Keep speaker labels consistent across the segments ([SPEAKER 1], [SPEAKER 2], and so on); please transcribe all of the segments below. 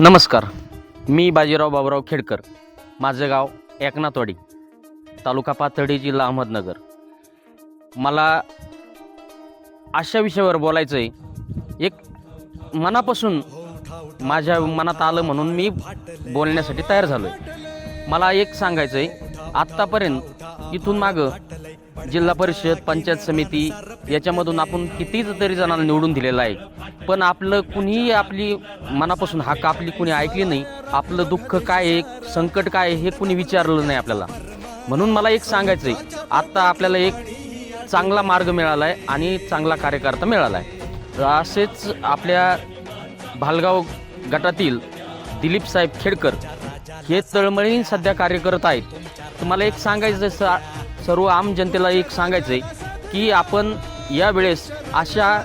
[SPEAKER 1] नमस्कार मी बाजीराव बाबराव खेडकर. माझं गाव एकनाथवाडी तालुका पाथर्डी जिल्हा अहमदनगर. मला अशा विषयावर बोलायचं आहे एक मनापासून माझ्या मनात आलं म्हणून मी बोलण्यासाठी तयार झालो आहे मला एक सांगायचं आहे आत्तापर्यंत इथून मागं जिल्हा परिषद पंचायत समिती याच्यामधून आपण कितीच तरी जणांना निवडून दिलेलं आहे. पण आपलं कुणीही आपली मनापासून हाक आपली कुणी ऐकली नाही आपलं दुःख काय आहे संकट काय आहे हे कुणी विचारलं नाही आपल्याला. म्हणून मला एक सांगायचं आहे आत्ता आपल्याला एक चांगला मार्ग मिळाला आहे आणि चांगला कार्यकर्ता मिळाला आहे असेच आपल्या भालगाव गटातील दिलीप साहेब खेडकर हे तळमळीन सध्या कार्य करत आहेत तुम्हाला एक सांगायचं आहे, सर्व आम जनतेला एक सांगायचं आहे की आपण यावेळेस अशा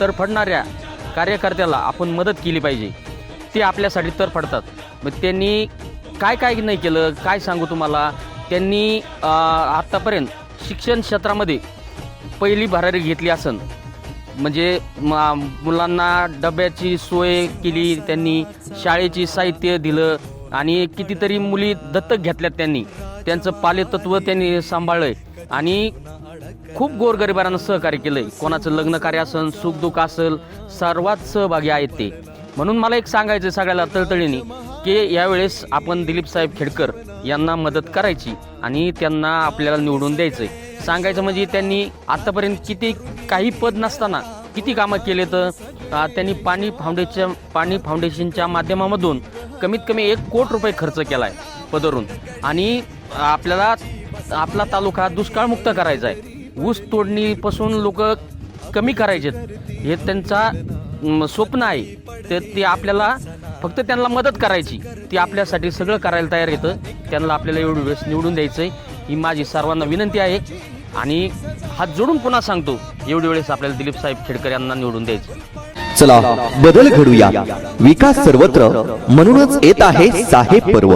[SPEAKER 1] तरफडणाऱ्या कार्यकर्त्याला आपण मदत केली पाहिजे. ते आपल्यासाठी तरफडतात मग त्यांनी काय काय नाही केलं काय सांगू तुम्हाला? त्यांनी आत्तापर्यंत शिक्षण क्षेत्रामध्ये पहिली भरारी घेतली असन. म्हणजे म- मुलांना डब्याची सोय केली त्यांनी शाळेची साहित्य दिलं आणि कितीतरी मुली दत्तक घेतल्यात त्यांनी. त्यांचं पालेतत्व त्यांनी सांभाळलं आणि खूप गोरगरिबांना सहकार्य केलंय. कोणाचं लग्न कार्य असेल सुखदुःख असेल सर्वात सहभागी आहेत ते. म्हणून मला एक सांगायचं आहे सगळ्याला तळतळीने की यावेळेस आपण दिलीप साहेब खेडकर यांना मदत करायची आणि त्यांना आपल्याला निवडून द्यायचंय. सांगायचं म्हणजे त्यांनी आतापर्यंत किती काही पद नसताना किती कामं केले तर त्यांनी पाणी फाउंडेशन पाणी फाउंडेशनच्या माध्यमामधून कमीत कमी एक कोट रुपये खर्च केला आहे पदरून. आणि आपल्याला आपला तालुका दुष्काळमुक्त करायचा आहे. ऊस तोडणीपासून लोक कमी करायचे हे त्यांचा स्वप्न आहे. तर ते आपल्याला फक्त त्यांना मदत करायची. ती आपल्यासाठी सगळं करायला तयार येतं. त्यांना आपल्याला एवढी वेळेस निवडून द्यायचं आहे ही माझी सर्वांना विनंती आहे. आणि हात जोडून पुन्हा सांगतो एवढी वेळेस आपल्याला दिलीप साहेब खेडकर यांना निवडून द्यायचं
[SPEAKER 2] चला बदल घडूया. विकास सर्वत्र म्हणूनच येत आहे साहेब पर्व.